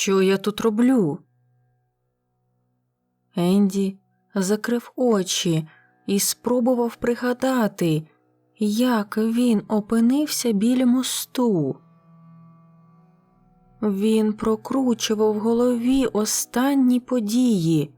Що я тут роблю? Енді закрив очі і спробував пригадати, як він опинився біля мосту. Він прокручував в голові останні події,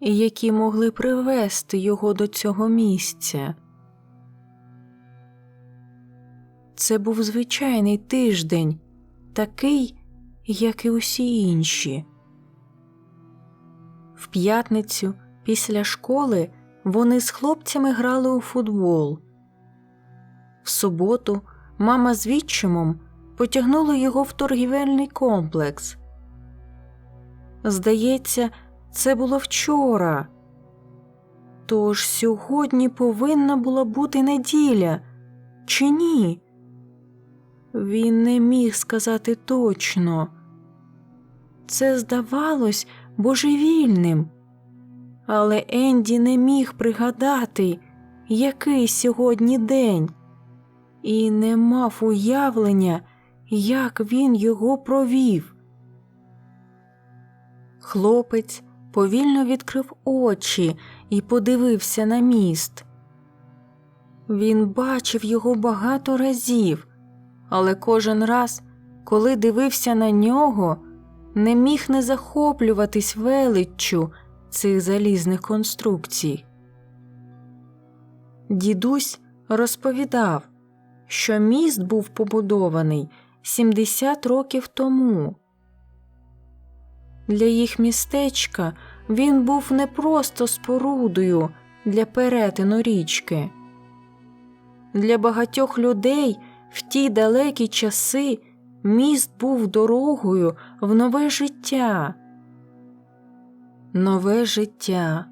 які могли привести його до цього місця. Це був звичайний тиждень, такий, як і усі інші. В п'ятницю після школи вони з хлопцями грали у футбол. В суботу мама з відчимом потягнули його в торгівельний комплекс. Здається, це було вчора. Тож сьогодні повинна була бути неділя, чи ні? Він не міг сказати точно. Це здавалось божевільним, але Енді не міг пригадати, який сьогодні день, і не мав уявлення, як він його провів. Хлопець повільно відкрив очі і подивився на міст. Він бачив його багато разів, але кожен раз, коли дивився на нього, не міг не захоплюватись величчю цих залізних конструкцій. Дідусь розповідав, що міст був побудований 70 років тому. Для їх містечка він був не просто спорудою для перетину річки. Для багатьох людей в ті далекі часи міст був дорогою в нове життя. Нове життя.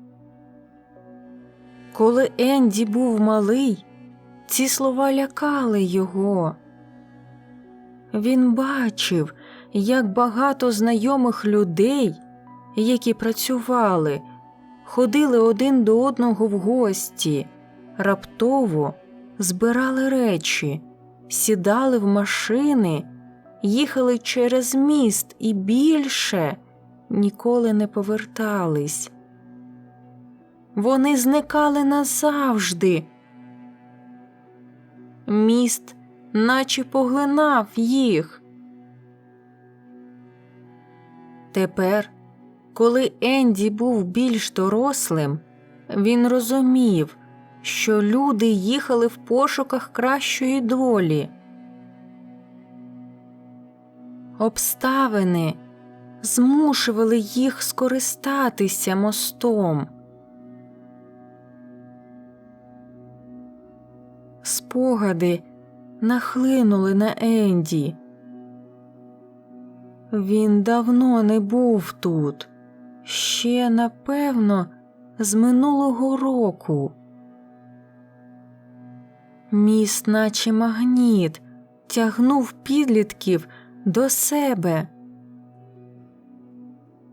Коли Енді був малий, ці слова лякали його. Він бачив, як багато знайомих людей, які працювали, ходили один до одного в гості, раптово збирали речі, сідали в машини, їхали через міст і більше ніколи не повертались. Вони зникали назавжди. Міст наче поглинав їх. Тепер, коли Енді був більш дорослим, він розумів, що люди їхали в пошуках кращої долі. Обставини змушували їх скористатися мостом. Спогади нахлинули на Енді. Він давно не був тут, ще, напевно, з минулого року. Міст, наче магніт, тягнув підлітків до себе.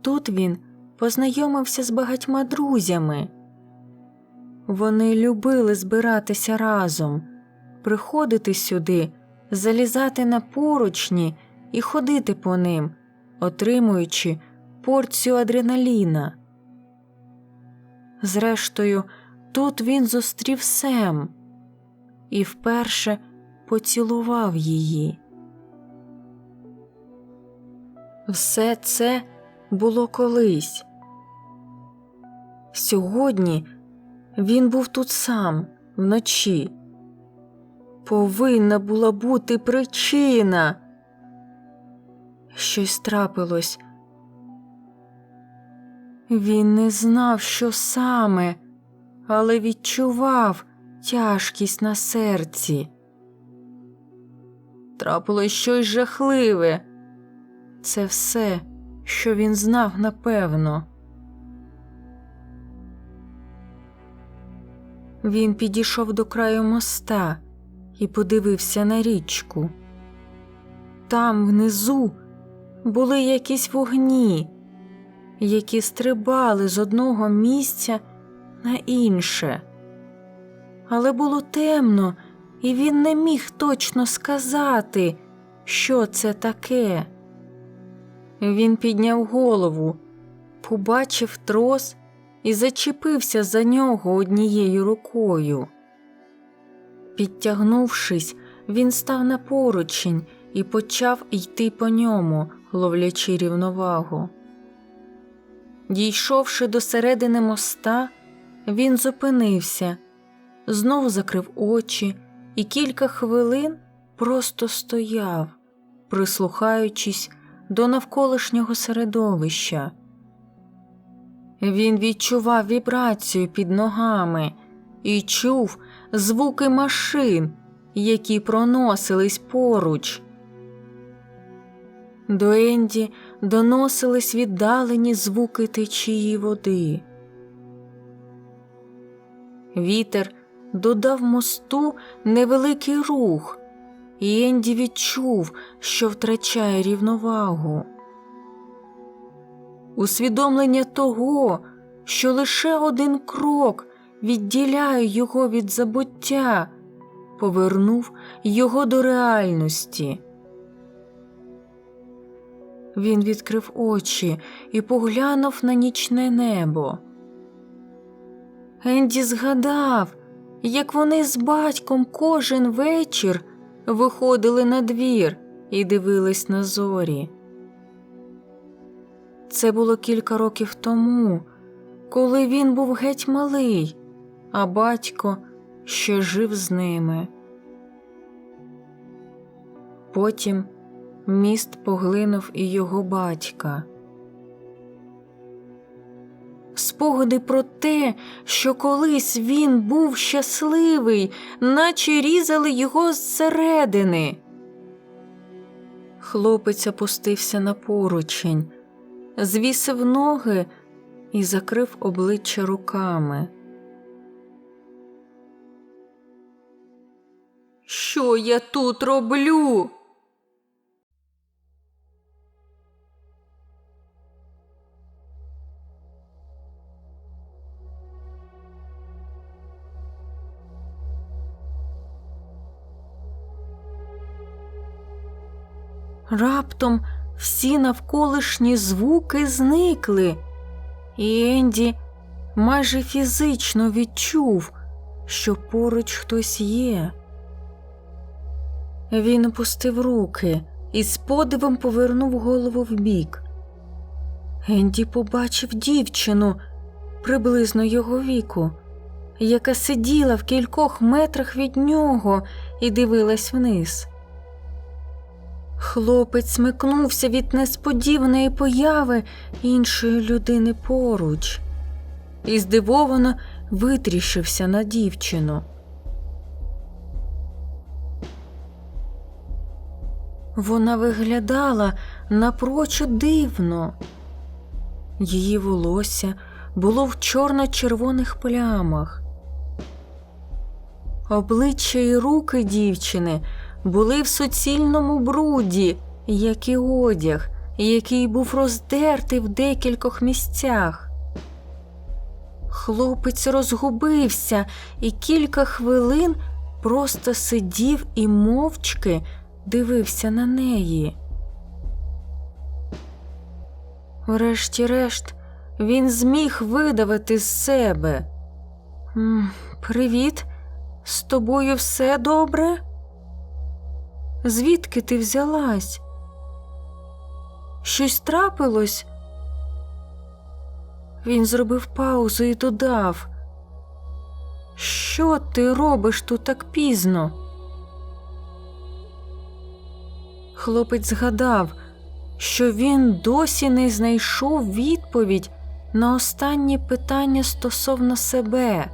Тут він познайомився з багатьма друзями. Вони любили збиратися разом, приходити сюди, залізати на поручні і ходити по ним, отримуючи порцію адреналіна. Зрештою, тут він зустрів Сем і вперше поцілував її. Все це було колись. Сьогодні він був тут сам вночі. Повинна була бути причина. Щось трапилось. Він не знав, що саме, але відчував тяжкість на серці. Трапилось щось жахливе. Це все, що він знав напевно. Він підійшов до краю моста і подивився на річку. Там внизу були якісь вогні, які стрибали з одного місця на інше. Але було темно, і він не міг точно сказати, що це таке. Він підняв голову, побачив трос і зачепився за нього однією рукою. Підтягнувшись, він став на поручень і почав йти по ньому, ловлячи рівновагу. Дійшовши до середини моста, він зупинився, знову закрив очі і кілька хвилин просто стояв, прислухаючись до навколишнього середовища. Він відчував вібрацію під ногами і чув звуки машин, які проносились поруч. До Енді доносились віддалені звуки течії води. Вітер додав мосту невеликий рух, і Енді відчув, що втрачає рівновагу. Усвідомлення того, що лише один крок відділяє його від забуття, повернув його до реальності. Він відкрив очі і поглянув на нічне небо. Енді згадав, як вони з батьком кожен вечір виходили на двір і дивились на зорі. Це було кілька років тому, коли він був геть малий, а батько ще жив з ними. Потім міст поглинув і його батька. Спогади про те, що колись він був щасливий, наче різали його зсередини. Хлопець опустився на поручень, звісив ноги і закрив обличчя руками. Що я тут роблю? Раптом всі навколишні звуки зникли, і Енді майже фізично відчув, що поруч хтось є. Він опустив руки і з подивом повернув голову вбік. Енді побачив дівчину приблизно його віку, яка сиділа в кількох метрах від нього і дивилась вниз. Хлопець смикнувся від несподіваної появи іншої людини поруч і здивовано витріщився на дівчину. Вона виглядала напрочуд дивно. Її волосся було в чорно-червоних плямах. Обличчя і руки дівчини були в суцільному бруді, як і одяг, який був роздертий в декількох місцях. Хлопець розгубився і кілька хвилин просто сидів і мовчки дивився на неї. Врешті-решт, він зміг видавити з себе. Привіт, з тобою все добре? Звідки ти взялась? Щось трапилось? Він зробив паузу і додав. Що ти робиш тут так пізно? Хлопець згадав, що він досі не знайшов відповідь на останнє питання стосовно себе.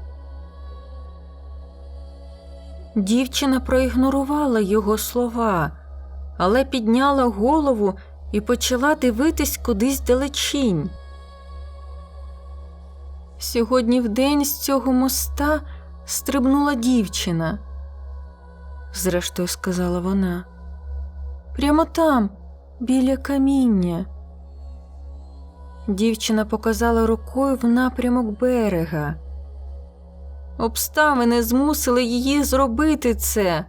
Дівчина проігнорувала його слова, але підняла голову і почала дивитись кудись далечінь. Сьогодні вдень з цього моста стрибнула дівчина, зрештою сказала вона. Прямо там, біля каміння. Дівчина показала рукою в напрямок берега. Обставини змусили її зробити це.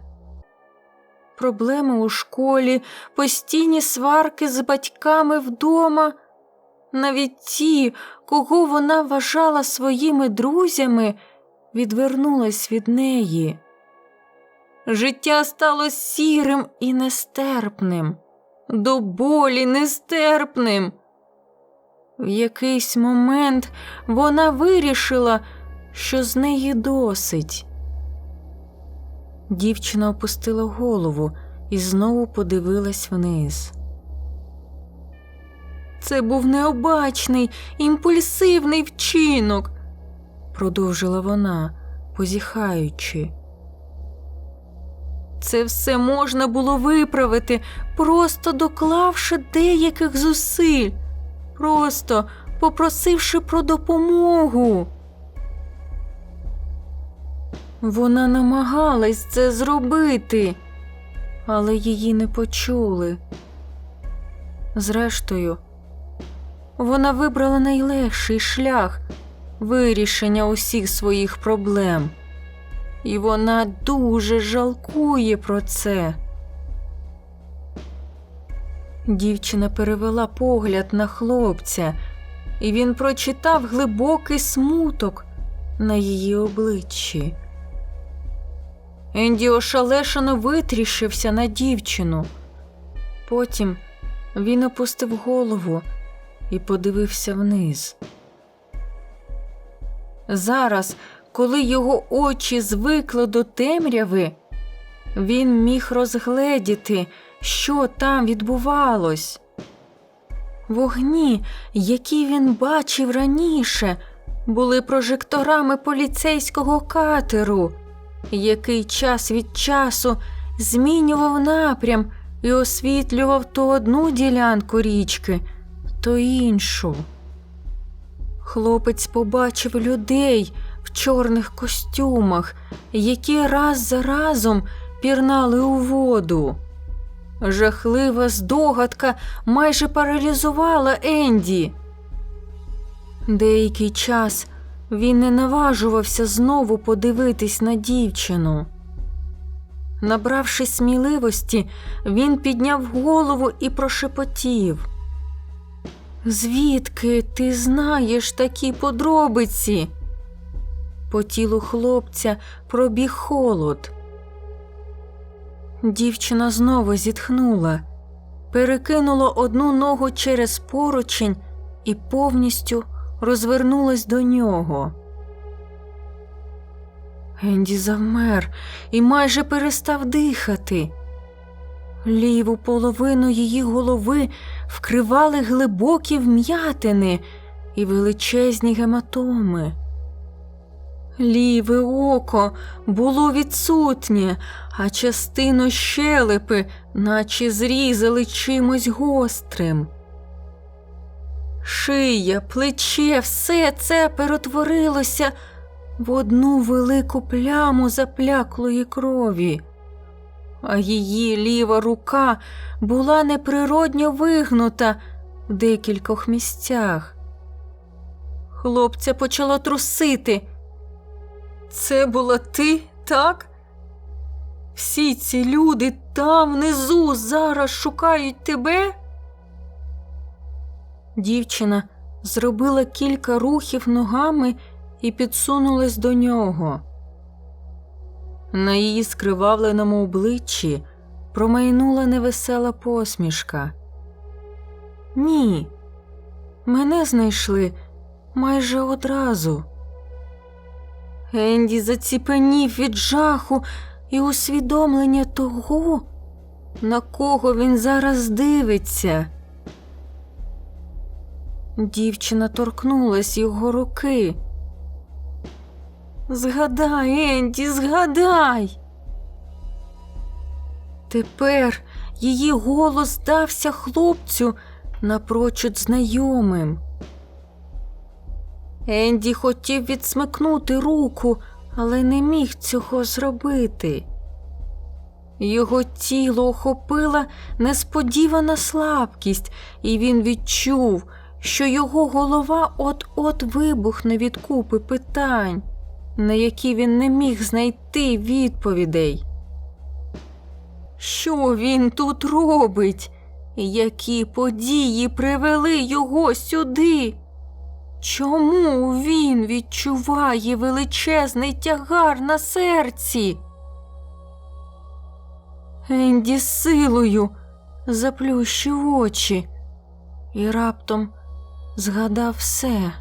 проблеми у школі, постійні сварки з батьками вдома. Навіть ті, кого вона вважала своїми друзями, відвернулись від неї. Життя стало сірим і нестерпним, до болі нестерпним. В якийсь момент вона вирішила, що з неї досить. Дівчина опустила голову і знову подивилась вниз. Це був необачний, імпульсивний вчинок, продовжила вона, позіхаючи. Це все можна було виправити, просто доклавши деяких зусиль, просто попросивши про допомогу. Вона намагалась це зробити, але її не почули. Зрештою, вона вибрала найлегший шлях вирішення усіх своїх проблем, і вона дуже жалкує про це. Дівчина перевела погляд на хлопця, і він прочитав глибокий смуток на її обличчі. Енді ошалешено витріщився на дівчину. Потім він опустив голову і подивився вниз. Зараз, коли його очі звикли до темряви, він міг розгледіти, що там відбувалось. Вогні, які він бачив раніше, були прожекторами поліцейського катеру, який час від часу змінював напрям і освітлював то одну ділянку річки, то іншу. Хлопець побачив людей в чорних костюмах, які раз за разом пірнали у воду. Жахлива здогадка майже паралізувала Енді. Деякий час він не наважувався знову подивитись на дівчину. Набравши сміливості, він підняв голову і прошепотів. Звідки ти знаєш такі подробиці? По тілу хлопця пробіг холод. Дівчина знову зітхнула, перекинула одну ногу через поручень і повністю розвернулась до нього. Енді завмер і майже перестав дихати. Ліву половину її голови вкривали глибокі вм'ятини і величезні гематоми. Ліве око було відсутнє, а частину щелепи, наче зрізали чимось гострим. Шия, плече, все це перетворилося в одну велику пляму запляклої крові, а її ліва рука була неприродньо вигнута в декількох місцях. Хлопця почало трусити. Це була ти, так? Всі ці люди там внизу зараз шукають тебе. Дівчина зробила кілька рухів ногами і підсунулась до нього. На її скривавленому обличчі промайнула невесела посмішка. Ні, мене знайшли майже одразу. Енді заціпенів від жаху і усвідомлення того, на кого він зараз дивиться. Дівчина торкнулась його руки. Згадай, Енді, згадай. Тепер її голос здався хлопцю напрочуд знайомим. Енді хотів відсмикнути руку, але не міг цього зробити. Його тіло охопила несподівана слабкість, і він відчув, що його голова от-от вибухне від купи питань, на які він не міг знайти відповідей. Що він тут робить? Які події привели його сюди? Чому він відчуває величезний тягар на серці? Енді силою заплющив очі і раптом згадав все.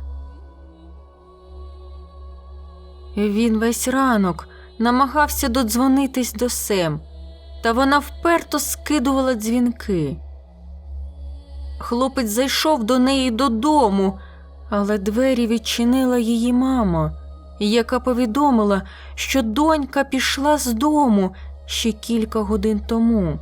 Він весь ранок намагався додзвонитись до Сем, та вона вперто скидувала дзвінки. Хлопець зайшов до неї додому, але двері відчинила її мама, яка повідомила, що донька пішла з дому ще кілька годин тому.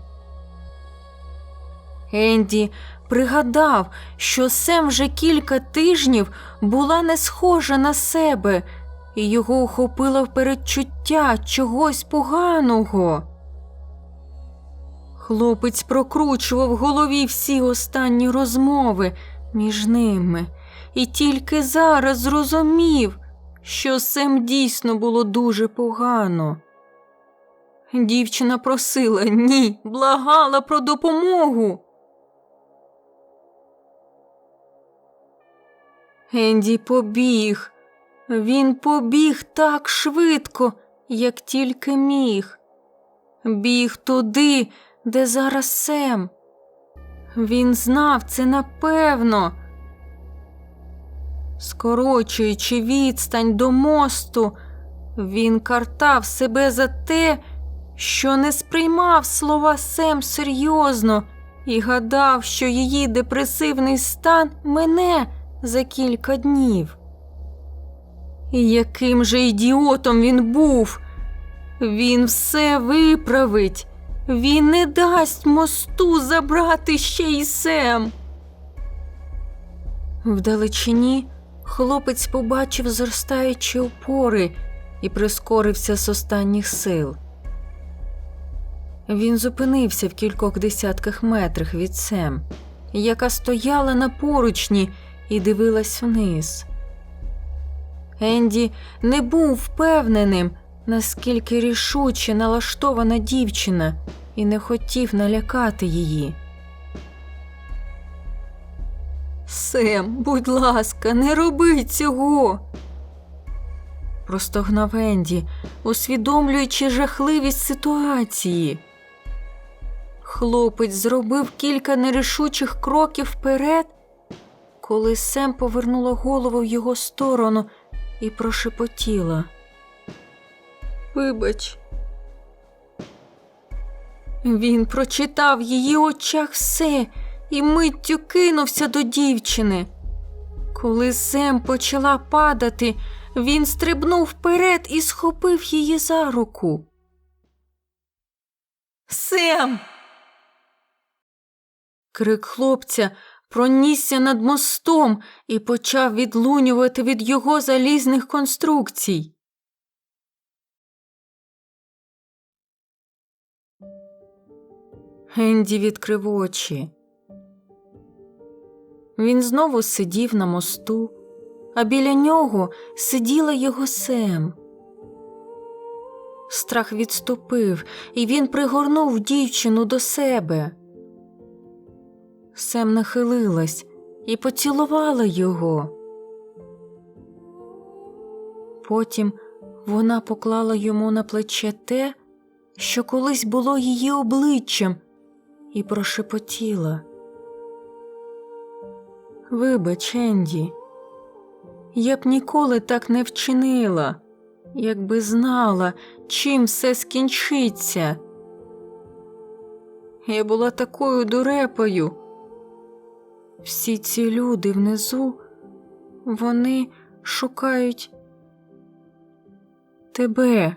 Енді пригадав, що Сем вже кілька тижнів була не схожа на себе, і його охопило передчуття чогось поганого. Хлопець прокручував в голові всі останні розмови між ними, і тільки зараз зрозумів, що Сем дійсно було дуже погано. Дівчина просила ні, благала про допомогу. Енді побіг. Він побіг так швидко, як тільки міг. Біг туди, де зараз Сем. Він знав це напевно. Скорочуючи відстань до мосту, він картав себе за те, що не сприймав слова Сем серйозно і гадав, що її депресивний стан мине за кілька днів. І яким же ідіотом він був? Він все виправить. Він не дасть мосту забрати ще й Сем. Вдалечині хлопець побачив зростаючі опори і прискорився з останніх сил. Він зупинився в кількох десятках метрах від Сем, яка стояла на поручні і дивилась вниз. Енді не був впевненим, наскільки рішуче налаштована дівчина, і не хотів налякати її. Сем, будь ласка, не роби цього. Простогнав Енді, усвідомлюючи жахливість ситуації. Хлопець зробив кілька нерішучих кроків вперед, коли Сем повернула голову в його сторону і прошепотіла. Вибач. Він прочитав в її очах все і миттю кинувся до дівчини. Коли Сем почала падати, він стрибнув вперед і схопив її за руку. Сем. Крик хлопця пронісся над мостом і почав відлунювати від його залізних конструкцій. Генді відкрив очі. Він знову сидів на мосту, а біля нього сиділа його Сем. Страх відступив, і він пригорнув дівчину до себе. Сем нахилилась і поцілувала його. Потім вона поклала йому на плече те, що колись було її обличчям, і прошепотіла. Вибач, Енді, я б ніколи так не вчинила, якби знала, чим все скінчиться. Я була такою дурепою. Всі ці люди внизу, вони шукають тебе.